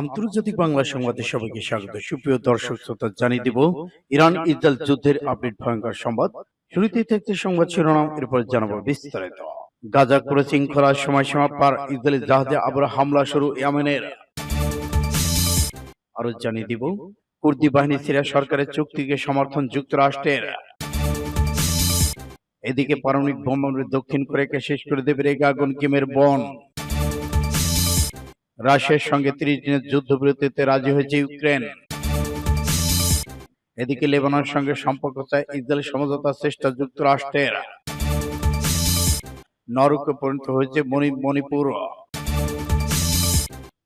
আন্তর্জাতিক বাংলা সংবাদে সবাইকে স্বাগত। সুপ্রিয় দর্শক শ্রোতা জানিয়ে দিব ইরান ইসরায়েল যুদ্ধের আপডেট ভয়ঙ্কর সংবাদ। শুরুতেই থাকতে সংবাদ শিরোনাম এরপর জানাব বিস্তারিত। গাজা করে শৃঙ্খলার সময়সীমা পার ইসরায়েলি জাহাজে আবার হামলা শুরু ইয়ামেনের। আরও জানিয়ে দিব কুর্দি বাহিনী সিরিয়া সরকারের চুক্তিকে সমর্থন যুক্তরাষ্ট্রের। এদিকে পারমাণবিক বোমার দক্ষিণ কোরিয়াকে শেষ করে দেবে রেগে আগুন কিমের বন। রাশিয়ার সঙ্গে ত্রিশ দিনের যুদ্ধবিরতিতে রাজি হয়েছে ইউক্রেন। এদিকে লেবাননের সঙ্গে সম্পর্ক চায় ইসরায়েল সমঝোতার চেষ্টা যুক্তরাষ্ট্রের। নরকে পরিণত হয়েছে মণি- মণিপুর।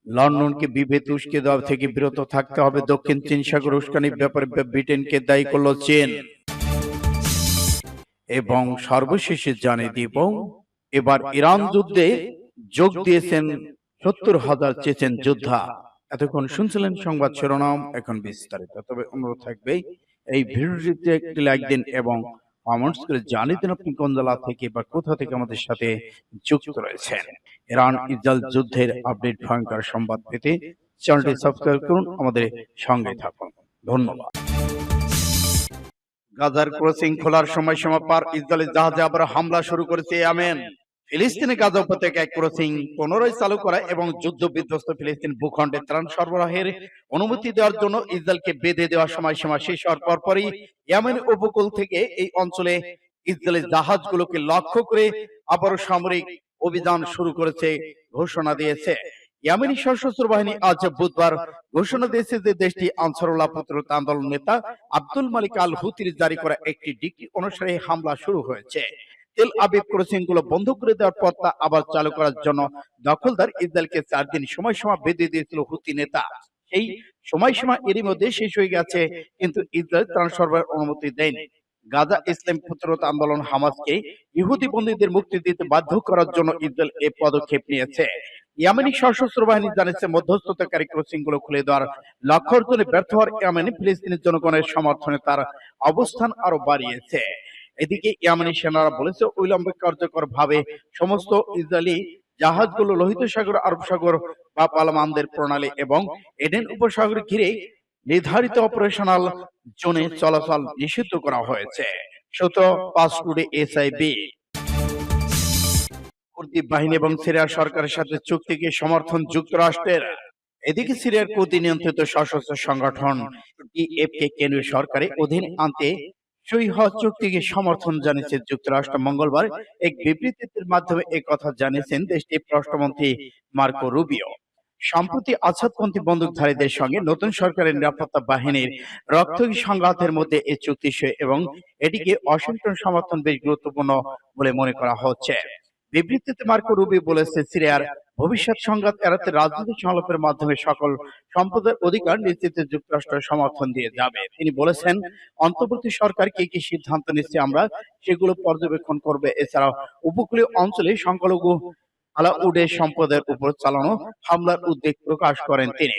লন্ডনকে বিভেদ উস্কে দেওয়া থেকে বিরত থাকতে হবে দক্ষিণ চীন সাগর উস্কানির ব্যাপারে ব্রিটেনকে দায়ী করল চীন। এবং সর্বশেষে জানিয়ে দিব, এবার ইরান যুদ্ধে যোগ দিয়েছেন সত্তর হাজার চেচেন যোদ্ধা। এতক্ষণ শুনছিলেন সংবাদ শিরোনাম এখন বিস্তারিত। তবে অনুরোধ থাকবে এই ভিডিওটিতে একটি লাইক দিন এবং কমেন্টস করে জানিয়ে দিন আপনি কোন জেলা থেকে বা কোথা থেকে আমাদের সাথে যুক্ত রয়েছেন। ইরান ইসরায়েল যুদ্ধের আপডেট ভয়ঙ্কর সংবাদ পেতে চ্যানেলটি সাবস্ক্রাইব করুন। আমাদের সঙ্গে থাকুন। ধন্যবাদ। গাজার ক্রসিং খোলার সময়সীমা পার ইসরায়েলি জাহাজে আবার হামলা শুরু করেছে আমেন ফিলিস্তিনি গাজা উপত্যকায় ক্রসিং পুনরায় চালু করা এবং যুদ্ধ বিধ্বস্ত ফিলিস্তিন ভূখণ্ডে ত্রাণ সরবরাহের অনুমতি দেওয়ার জন্য ইসরায়েলকে বেঁধে দেওয়ার সময়সীমা শেষ হওয়ার পরপরই ইয়ামেন উপকূল থেকে এই অঞ্চলে ইসরায়েলি জাহাজগুলোকে লক্ষ্য করে আবারও সামরিক অভিযান শুরু করেছে, ঘোষণা দিয়েছে। ইয়ামেনি সশস্ত্র বাহিনী আজ বুধবার ঘোষণা দিয়েছে যে দেশটি আনসারুল্লাহ প্রতিরোধ আন্দোলন নেতা আব্দুল মালিক আল হুতির জারি করা একটি ডিগ্রি অনুসারে হামলা শুরু হয়েছে। তেল আবিব ক্রসিংগুলো বন্ধ করে দেওয়ার পর তা আবার চালু করার জন্য দখলদার ইসরায়েলকে চার দিন সময়সীমা বেঁধে দিয়েছিল হুতি নেতা। এই সময়সীমা এরই মধ্যে শেষ হয়ে গেছে, কিন্তু ইসরায়েল ত্রাণ সরবরাহের অনুমতি দেয়নি। গাজা ইসলাম প্রতিরোধ আন্দোলন হামাসকে ইহুদি বন্দীদের মুক্তি দিতে বাধ্য করার জন্য ইসরায়েল এই পদক্ষেপ নিয়েছে। ইয়ামেনি সশস্ত্র বাহিনী জানিয়েছে মধ্যস্থতাকারী ক্রসিংগুলো খুলে দেওয়ার লক্ষ্য অর্জনে ব্যর্থ হওয়ার ইয়ামেনি ফিলিস্তিনের জনগণের সমর্থনে তার অবস্থান আরও বাড়িয়েছে। এদিকে ইয়ামানি সেনারা বলেছে, অবিলম্বে কার্যকর ভাবে সমস্ত ইসরায়েলি জাহাজগুলো লোহিত সাগর, আরব সাগর বা পালামানদের প্রণালী এবং এডেন উপসাগর ঘিরে নির্ধারিত অপারেশনাল জোনে চলাচল নিষিদ্ধ করা হয়েছে। শত এসআইবি। কুর্দি বাহিনী এবং সিরিয়ার সরকারের সাথে চুক্তিকে সমর্থন যুক্তরাষ্ট্রের। এদিকে সিরিয়ার কুর্দি নিয়ন্ত্রিত সশস্ত্র সংগঠন কেন্দ্রীয় সরকারে অধীন আনতে সই হজ চুক্তিকে সমর্থন জানিয়েছে যুক্তরাষ্ট্র। মঙ্গলবার এক বিবৃতির মাধ্যমে এই কথা জানিয়েছেন দেশটির পররাষ্ট্রমন্ত্রী মার্কো রুবিও। সম্প্রতি আছাদপন্থী বন্দুকধারীদের সঙ্গে নতুন সরকারের নিরাপত্তা বাহিনীর রক্ত সংঘাতের মধ্যে এই চুক্তি এবং এটিকে ওয়াশিংটন সমর্থন বেশ গুরুত্বপূর্ণ বলে মনে করা হচ্ছে। বিবৃতিতে মার্কো রুবি বলেছে, সিরিয়ার ভবিষ্যৎ সংঘাত এড়াতে রাজনৈতিক সংলাপের মাধ্যমে সকল সম্পদের অধিকার নিশ্চিতে যুক্তরাষ্ট্র সমর্থন দিয়ে যাবে। তিনি বলেছেন, অন্তর্বর্তী সরকার কি কি সিদ্ধান্ত নিচ্ছে আমরা সেগুলো পর্যবেক্ষণ করবে। এছাড়াও উপকূলীয় অঞ্চলে সংখ্যালঘু আলাউডের সম্পদের উপর চালানো হামলার উদ্বেগ প্রকাশ করেন তিনি।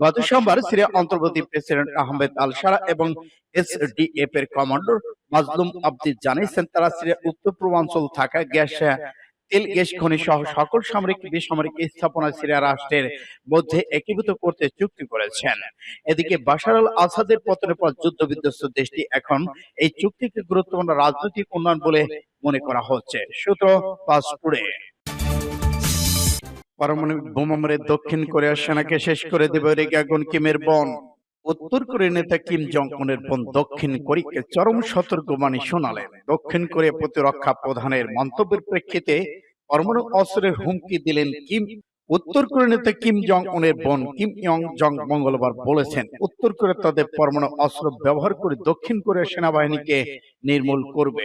গত সোমবার সিরিয়া অন্তর্বর্তী প্রেসিডেন্ট আহমেদ আল সারা এবং এসডিএফ এর কমান্ডার মাজলুম আব্দি জানিয়েছেন, তারা সিরিয়ার উত্তর পূর্বাঞ্চল থাকা গ্যাস তেল গ্যাস খনি সহ সকল সামরিক বেসামরিক স্থাপনা সিরিয়া রাষ্ট্রের মধ্যে একীভূত করতে চুক্তি করেছেন। এদিকে বাশার আল আসাদের পতনের পর যুদ্ধ বিধ্বস্ত দেশটি এখন এই চুক্তিকে গুরুত্বপূর্ণ রাজনৈতিক উন্নয়ন বলে মনে করা হচ্ছে। সূত্র পাসপুরে। পারমাণবিক বোমা মেরে দক্ষিণ কোরিয়ার সেনাকে শেষ করে দেবে রেগে আগুন কিমের বন। উত্তর কোরিয়ার নেতা কিম জং উনের বোন, দক্ষিণ কোরিয়াকে চরম সতর্কবাণী শোনালেন। দক্ষিণ কোরিয়া প্রতিরক্ষা প্রধানের মন্তব্যের প্রেক্ষিতে পরমাণু অস্ত্রের হুমকি দিলেন কিম, উত্তর কোরিয়ার নেতা কিম জং উনের বোন, কিম ইয়ং জং মঙ্গলবার বলেছেন, উত্তর কোরিয়া তাদের পরমাণু অস্ত্র ব্যবহার করে দক্ষিণ কোরিয়ার সেনাবাহিনীকে নির্মূল করবে।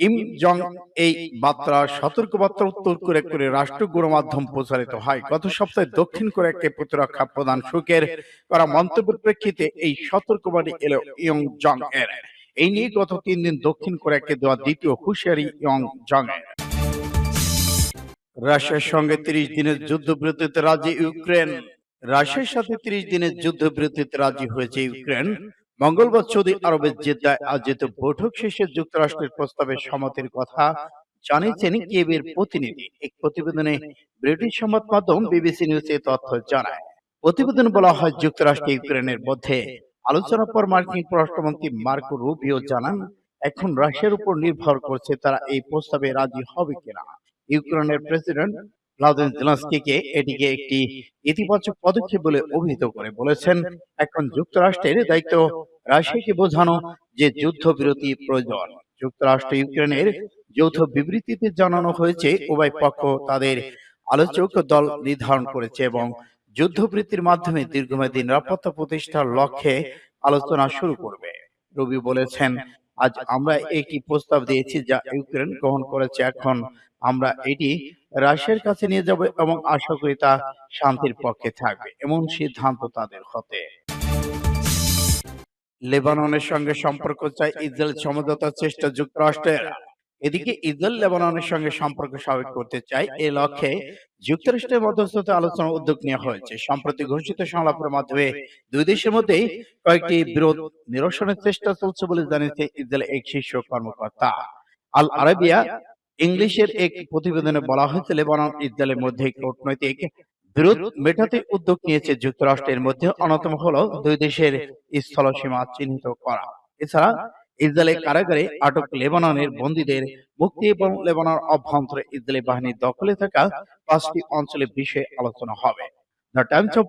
কিম জং এই বার্তা উত্তর কোরিয়া করে রাষ্ট্র গণমাধ্যম প্রচারিত হয়। গত সপ্তাহে দক্ষিণ কোরিয়াকে প্রতিরক্ষা সুকের করা মন্তব্যের প্রেক্ষিতে এই সতর্কবাণী এলো ইয়ং জং এর এই নিয়ে গত তিন দিন দক্ষিণ কোরিয়াকে দেওয়া দ্বিতীয় হুঁশিয়ারি ইয়ং জং এর রাশিয়ার সঙ্গে তিরিশ দিনের যুদ্ধবিরতিতে রাজি ইউক্রেন। রাশিয়ার সাথে তিরিশ দিনের যুদ্ধবিরতিতে রাজি হয়েছে ইউক্রেন। মঙ্গলবার সৌদি আরবের জেদ্দায় আয়োজিত বৈঠক শেষে যুক্তরাষ্ট্রের প্রস্তাবে সম্মতির কথা জানিয়েছেন কিয়েভের প্রতিনিধি। এক প্রতিবেদনে ব্রিটিশ সংবাদ মাধ্যম বিবিসি নিউজ তথ্য জানায়। প্রতিবেদন বলা হয়, যুক্তরাষ্ট্র ইউক্রেনের মধ্যে আলোচনার পর মার্কিন পররাষ্ট্রমন্ত্রী মার্কো রুবিও জানান, এখন রাশিয়ার উপর নির্ভর করছে তারা এই প্রস্তাবে রাজি হবে কিনা। ইউক্রেনের প্রেসিডেন্ট ভ্লাদিমির জেলেনস্কিকে এটিকে একটি ইতিবাচক পদক্ষেপ বলে অভিহিত করে বলেছেন। এখন যুক্তরাষ্ট্রের দায়িত্ব রাশিয়াকে বোঝানো যে যুদ্ধবিরতি প্রয়োজন। যুক্তরাষ্ট্র ইউক্রেনের যৌথ বিবৃতিতে জানানো হয়েছে উভয় পক্ষ তাদের আলোচক দল নির্ধারণ করেছে এবং যুদ্ধবৃত্তির মাধ্যমে দীর্ঘমেয়াদী নিরাপত্তা প্রতিষ্ঠার লক্ষ্যে আলোচনা শুরু করবে। রবি বলেছেন আজ আমরা একটি প্রস্তাব দিয়েছি যা ইউক্রেন গ্রহণ করেছে। এখন আমরা এটি রাশিয়ার কাছে নিয়ে যাব এবং আশা করি তা শান্তির পক্ষে থাকবে এমন সিদ্ধান্ত তাদের হতে। লেবাননের সঙ্গে সম্পর্ক চায় ইসরায়েল সমঝোতার চেষ্টা যুক্তরাষ্ট্রের। এদিকে ইসরায়েল লেবাননের সঙ্গে সম্পর্ক স্বাভাবিক করতে চায় এ লক্ষ্যে যুক্তরাষ্ট্রের মধ্যস্থতা আলোচনা উদ্যোগ নেওয়া হয়েছে। সম্প্রতি ঘোষিত সংলাপের মাধ্যমে দুই দেশের মধ্যে কয়েকটি বিরোধ নিরসনের চেষ্টা চলছে বলে জানিয়েছে ইসরায়েলের এক শীর্ষ কর্মকর্তা। আল আরাবিয়া ইংলিশের এক প্রতিবেদনে বলা হয়েছে, লেবানন ইসরায়েলের মধ্যে কূটনৈতিক বিরোধ মেটাতে উদ্যোগ নিয়েছে যুক্তরাষ্ট্রের মধ্যে, অন্যতম হলো দুই দেশের স্থল সীমা চিহ্নিত করা। এছাড়া ইসরায়েলের কারাগারে আটক লেবাননের বন্দীদের মুক্তি এবং লেবানন অভ্যন্তরে ইসরায়েলি বাহিনীর দখলে থাকা পাঁচটি অঞ্চলের বিষয়ে আলোচনা হবে। দ্য টাইমস অফ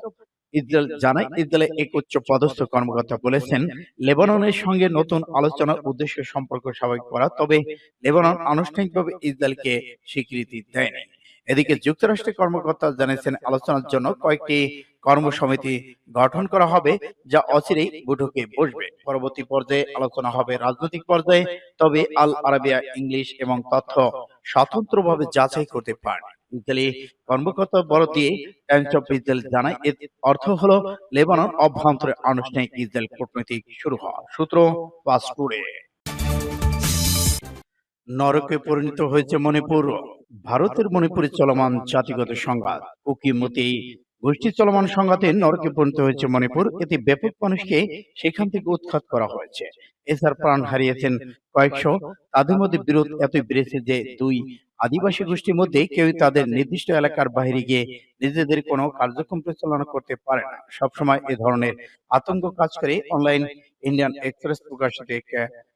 ইসরায়েল জানায় ইসরায়েলের এক উচ্চ পদস্থ কর্মকর্তা বলেছেন লেবাননের সঙ্গে নতুন আলোচনার উদ্দেশ্য সম্পর্ক স্বাভাবিক করা তবে লেবানন আনুষ্ঠানিকভাবে ইসরায়েলকে স্বীকৃতি দেয়নি। এদিকে যুক্তরাষ্ট্রের কর্মকর্তা জানিয়েছেন আলোচনার জন্য কয়েকটি কর্মসমিতি গঠন করা হবে যা অচিরেই বৈঠকে বসবে। পরবর্তী পর্যায়ে আলোচনা হবে রাজনৈতিক পর্যায়ে তবে আল আরাবিয়া ইংলিশ এবং তথ্য স্বতন্ত্রভাবে যাচাই করতে পারে ইতালি কর্মকর্তা বড় দিয়ে টাইমস অফ ইসরায়েল জানায় এর অর্থ হলো লেবানন অভ্যন্তরে আনুষ্ঠানিক ইসরায়েল কূটনৈতিক শুরু হওয়া সূত্র পাসপুরে। নরকে পরিণত হয়েছে মণিপুর ভারতের মণিপুরে চলমান জাতিগত সংঘাত। কুকিমতি গোষ্ঠী চলমান সংঘাতে নরকে পরিণত হয়েছে মণিপুর। এতে ব্যাপক মানুষকে সেখান থেকে উৎখাত করা হয়েছে। এছাড়া প্রাণ হারিয়েছেন কয়েকশো। তাদের মধ্যে বিরোধ এতই বেড়েছে যে দুই আদিবাসী গোষ্ঠীর মধ্যে কেউই তাদের নির্দিষ্ট এলাকার বাইরে গিয়ে নিজেদের কোনো কার্যক্রম পরিচালনা করতে পারে না। সবসময় এ ধরনের আতঙ্ক কাজ করে। অনলাইন ইন্ডিয়ান এক্সপ্রেস প্রকাশিত এক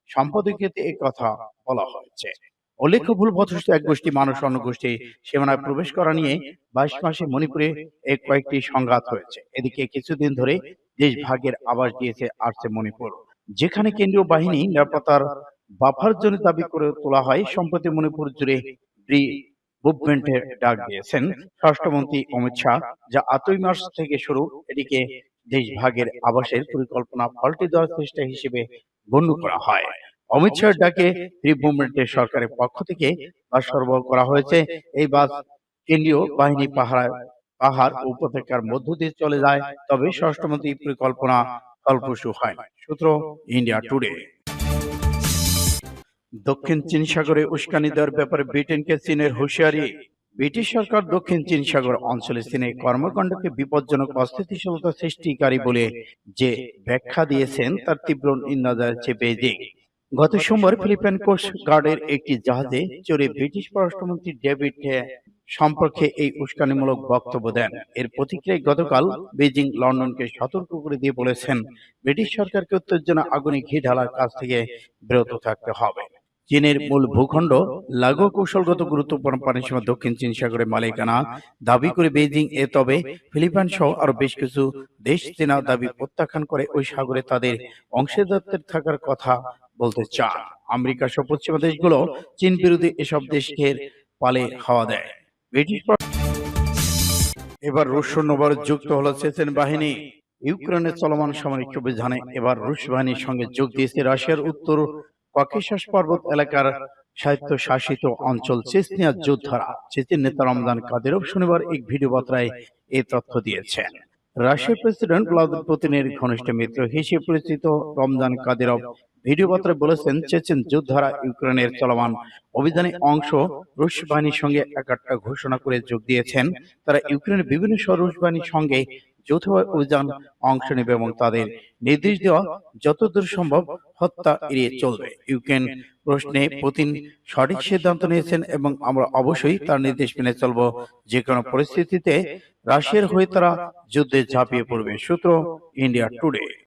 সম্পাদকীয়তে এই কথা বলা হয়েছে। উল্লেখ্য ভুলবশত এক গোষ্ঠী মানুষ অন্য গোষ্ঠী সীমানায় প্রবেশ করা নিয়ে বাইশ মাসে মণিপুরে এক কয়েকটি সংঘাত হয়েছে। এদিকে কিছুদিন ধরে দেশ ভাগের আবাস দিয়েছে আসছে মণিপুর। যেখানে কেন্দ্রীয় বাহিনী নিরাপত্তার বাফার জন্য দাবি করে তোলা হয় সম্প্রতি মণিপুর জুড়ে মুভমেন্টের ডাক দিয়েছেন স্বরাষ্ট্রমন্ত্রী অমিত শাহ যা আটই মার্চ থেকে শুরু এটিকে দেশ ভাগের আবাসের পরিকল্পনা পাল্টে দেওয়ার চেষ্টা হিসেবে গণ্য করা হয়। অমিত শাহের ডাকে ফ্রি মুভমেন্টের সরকারের পক্ষ থেকে বাস সরবরাহ করা হয়েছে। এই বাস কেন্দ্রীয় বাহিনী পাহাড় পাহাড় উপত্যকার মধ্য দিয়ে চলে যায়। তবে স্বরাষ্ট্রমন্ত্রী পরিকল্পনা ফলপ্রসূ হয় সূত্র ইন্ডিয়া টুডে। দক্ষিণ চীন সাগরে উস্কানি দেওয়ার ব্যাপারে ব্রিটেনকে চীনের হুঁশিয়ারি। ব্রিটিশ সরকার দক্ষিণ চীন সাগর অঞ্চলে চীনের কর্মকাণ্ডকে বিপজ্জনক অস্থিতিশীলতা সৃষ্টিকারী বলে যে ব্যাখ্যা দিয়েছেন তার তীব্র নিন্দা জানিয়েছে বেজিং গত সোমবার ফিলিপাইন কোস্ট গার্ডের একটি জাহাজে চড়ে ব্রিটিশ পররাষ্ট্রমন্ত্রী ডেভিড সম্পর্কে এই উস্কানিমূলক বক্তব্য দেন। এর প্রতিক্রিয়ায় গতকাল বেজিং লন্ডনকে সতর্ক করে দিয়ে বলেছেন, ব্রিটিশ সরকারকে উত্তেজনা, আগুনে ঘি ঢালার কাজ থেকে বিরত থাকতে হবে। চীনের মূল ভূখণ্ড লাগু কৌশলগত গুরুত্বপূর্ণ পানিসীমা দক্ষিণ চীন সাগরের মালিকানা দাবি করে বেজিং এ, তবে ফিলিপাইন সহ আরও বেশ কিছু দেশ চীনা দাবি প্রত্যাখ্যান করে ওই সাগরে তাদের অংশীদারত্বের থাকার কথা বলতে চান আমেরিকা সহ পশ্চিমা দেশগুলো চীন বিরোধী এসব দেশকে পালে হাওয়া দেয়। ব্রিটিশ এবার রুশ সৈন্যবল যুক্ত হলো চেচেন বাহিনী। ইউক্রেনের চলমান সামরিক অভিযানে এবার রুশ বাহিনীর সঙ্গে যোগ দিয়েছে রাশিয়ার উত্তর ককেশাস পর্বত এলাকার সাহিত্য শাসিত অঞ্চল চেচনিয়ার যোদ্ধারা। চেচেন নেতা রমজান কাদেরভ শনিবার এক ভিডিও বার্তায় এই তথ্য দিয়েছেন। রাশিয়ার প্রেসিডেন্ট ভ্লাদিমির পুতিনের ঘনিষ্ঠ মিত্র হিসেবে পরিচিত রমজান কাদেরভ ভিডিও বার্তায় বলেছেন চেচেন যোদ্ধারা ইউক্রেনের চলমান অভিযানে অংশ রুশ বাহিনীর সঙ্গে একাট্টা ঘোষণা করে যোগ দিয়েছেন। তারা ইউক্রেনের বিভিন্ন রুশ বাহিনীর সঙ্গে যৌথ অভিযান অংশ নেবে এবং তাদের নির্দেশ দেওয়া যতদূর সম্ভব হত্যা এড়িয়ে চলবে। ইউক্রেন প্রশ্নে পুতিন সঠিক সিদ্ধান্ত নিয়েছেন এবং আমরা অবশ্যই তার নির্দেশ মেনে চলব। যে কোনো পরিস্থিতিতে রাশিয়ার হয়ে তারা যুদ্ধে ঝাঁপিয়ে পড়বে। সূত্র ইন্ডিয়া টুডে